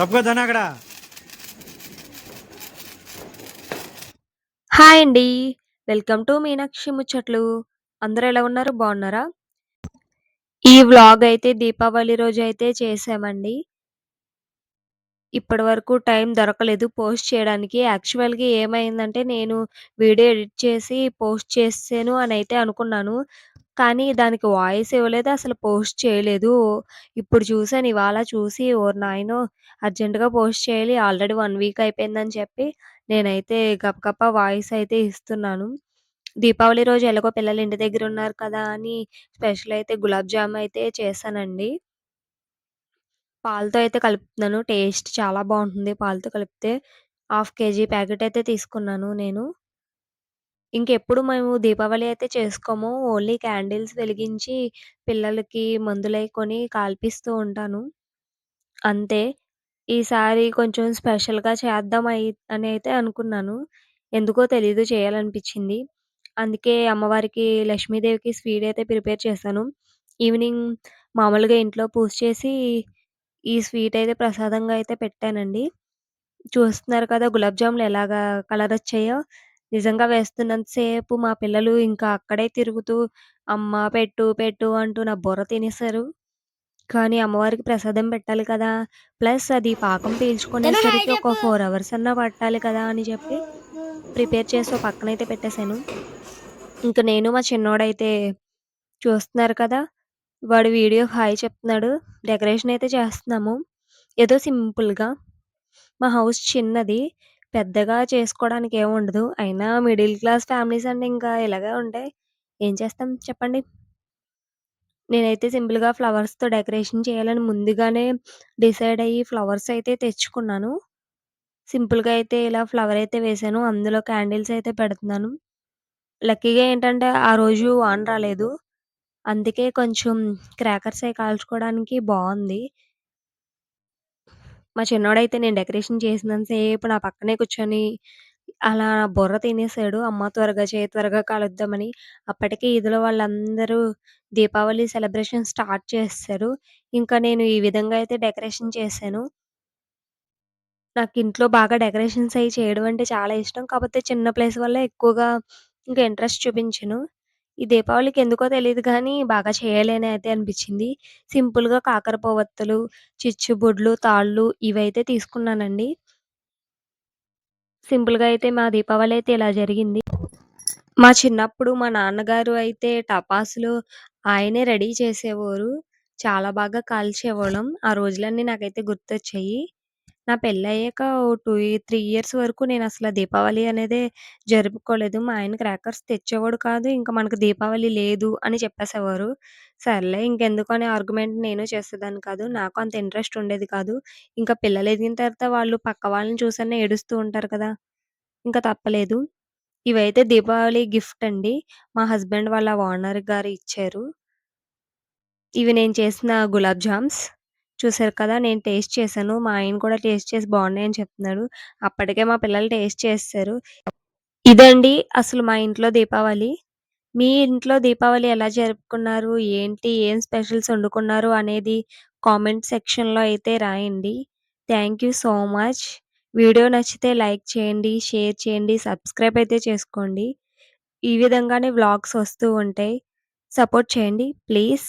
తప్పుకోద్దానా అక్కడ? హాయ్ అండి. Welcome to Meenakshi ముచ్చట్లు. అందరూ ఎలా ఉన్నారు? బాగున్నారా? ఈ వ్లాగ్ అయితే దీపావళి రోజు అయితే చేసామండి. ఇప్పటి వరకు టైం దొరకలేదు పోస్ట్ చేయడానికి. యాక్చువల్గా ఏమైందంటే నేను వీడియో ఎడిట్ చేసి పోస్ట్ చేసాను అని అయితే అనుకున్నాను. కానీ దానికి వాయిస్ ఇవ్వలేదు అసలు పోస్ట్ చేయలేదు. ఇప్పుడు చూసాను ఇవాళ చూసి ఓ నాయనో అర్జెంటుగా పోస్ట్ చేయాలి ఆల్రెడీ వన్ వీక్ అయిపోయిందని చెప్పి నేనైతే గబగబా వాయిస్ అయితే ఇస్తున్నాను. దీపావళి రోజు ఎలాగో పిల్లలు ఇంటి దగ్గర ఉన్నారు కదా అని స్పెషల్ అయితే గులాబ్ జామ్ అయితే చేశానండి. పాలతో అయితే కలుపుతున్నాను టేస్ట్ చాలా బాగుంటుంది పాలతో కలిపితే. హాఫ్ కేజీ ప్యాకెట్ అయితే తీసుకున్నాను నేను. ఇంకెప్పుడు మేము దీపావళి అయితే చేసుకోము ఓన్లీ క్యాండిల్స్ వెలిగించి పిల్లలకి మందులై కొని కాల్పిస్తూ ఉంటాను అంతే ఈసారి కొంచెం స్పెషల్‌గా చేద్దాం అయి అని అయితే అనుకున్నాను. ఎందుకో తెలీదు చేయాలనిపించింది. అందుకే అమ్మవారికి లక్ష్మీదేవికి స్వీట్ అయితే ప్రిపేర్ చేశాను. ఈవినింగ్ మామూలుగా ఇంట్లో పూజ చేసి ఈ స్వీట్ అయితే ప్రసాదంగా అయితే పెట్టానండి. చూస్తున్నారు కదా గులాబ్ జాములు ఎలాగా కలర్ వచ్చాయో. నిజంగా వేస్తున్నంత సేపు మా పిల్లలు ఇంకా అక్కడే తిరుగుతూ అమ్మ పెట్టు, పెట్టు అంటూ నా బుర్ర తినేసారు. కానీ అమ్మవారికి ప్రసాదం పెట్టాలి కదా! ప్లస్ అది పాకం పీల్చుకునేసరికి ఒక 4 అవర్స్ అన్నా పట్టాలి కదా! అని చెప్పి ప్రిపేర్ చేసి ఓ పక్కనైతే పెట్టేసాను. ఇంక నేను మా చిన్నోడైతే చూస్తున్నారు కదా! వాడు వీడియో హాయ్ చెప్తున్నాడు. డెకరేషన్ అయితే చేస్తున్నాము. ఏదో సింపుల్‌గా. మా హౌస్ చిన్నది. పెద్దగా చేసుకోవడానికి ఉండదు. అయినా మిడిల్ క్లాస్ ఫ్యామిలీస్ అంటే ఇంకా ఇలాగే ఉంటాయి. ఏం చేస్తాం చెప్పండి? నేనైతే సింపుల్‌గా ఫ్లవర్స్‌తో డెకరేషన్ చేయాలని ముందుగానే డిసైడ్ అయ్యి ఫ్లవర్స్ అయితే తెచ్చుకున్నాను. సింపుల్‌గా అయితే ఇలా ఫ్లవర్ అయితే వేశాను. అందులో క్యాండిల్స్ అయితే పెడుతున్నాను. లక్కీగా ఏంటంటే ఆ రోజు వాన రాలేదు. అందుకే కొంచెం క్రాకర్స్ అయి కాల్చుకోవడానికి బావుంది. మా చిన్నోడైతే నేను డెకరేషన్ చేసినంతసేపు నా పక్కనే కూర్చొని అలా బుర్ర తినేసాడు. అమ్మ త్వరగా చేయి, త్వరగా కాలుద్దామని. అప్పటికే ఇదిలో వాళ్ళందరూ దీపావళి సెలబ్రేషన్ స్టార్ట్ చేస్తారు ఇంకా నేను ఈ విధంగా అయితే డెకరేషన్ చేశాను. నాకు ఇంట్లో బాగా డెకరేషన్స్ అయి చేయడం అంటే చాలా ఇష్టం. కాకపోతే చిన్న ప్లేస్ వల్ల ఎక్కువగా ఇంకా ఇంట్రెస్ట్ చూపించను. ఈ దీపావళికి ఎందుకో తెలియదు కానీ బాగా చేయాలని అయితే అనిపించింది. సింపుల్‌గా కాకర పోవత్తులు చిచ్చుబుడ్లు, తాళ్ళు ఇవైతే తీసుకున్నానండి. సింపుల్‌గా అయితే మా దీపావళి అయితే ఇలా జరిగింది. మా చిన్నప్పుడు మా నాన్నగారు అయితే టపాసులు ఆయనే రెడీ చేసేవారు. చాలా బాగా కాల్చేవాళ్ళం. ఆ రోజులన్నీ నాకైతే గుర్తొచ్చాయి. నా పెళ్ళయ్యాక ఓ 2 ఇ 3 ఇయర్స్ వరకు నేనసల దీపావళి అనేదే జరుపుకోలేదు. మా ఆయన క్రాకర్స్ తెచ్చేవాడు కాదు. ఇంక మనకు దీపావళి లేదు అని చెప్పేసేవారు. సర్లే ఇంకెందుకు అనే ఆర్గ్యుమెంట్ నేను చేసేదాన్ని కాదు. నాకు అంత ఇంట్రెస్ట్ ఉండేది కాదు. ఇంకా పిల్లలు ఎదిగిన తర్వాత వాళ్ళు పక్క వాళ్ళని చూసన్నా ఏడుస్తూ ఉంటారు కదా! ఇంక తప్పలేదు. ఇవైతే దీపావళి గిఫ్ట్ అండి. మా హస్బెండ్ వాళ్ళ ఓనర్ గారు ఇచ్చారు. ఇవి నేను చేసిన గులాబ్ జామ్స్. చూసారు కదా! నేను టేస్ట్ చేశాను. మా ఆయన కూడా టేస్ట్ చేసి బాగున్నాయని చెప్తున్నాడు. అప్పటికే మా పిల్లలు టేస్ట్ చేస్తారు ఇదండి అసలు మా ఇంట్లో దీపావళి. మీ ఇంట్లో దీపావళి ఎలా జరుపుకున్నారు? ఏంటి? ఏం స్పెషల్స్ వండుకున్నారు? అనేది కామెంట్ సెక్షన్‌లో అయితే రాయండి. Thank you so much. Video నచ్చితే లైక్ చేయండి, షేర్ చేయండి, సబ్స్క్రైబ్ అయితే చేసుకోండి. ఈ విధంగానే వ్లాగ్స్ వస్తూ ఉంటాయి. సపోర్ట్ చేయండి ప్లీజ్.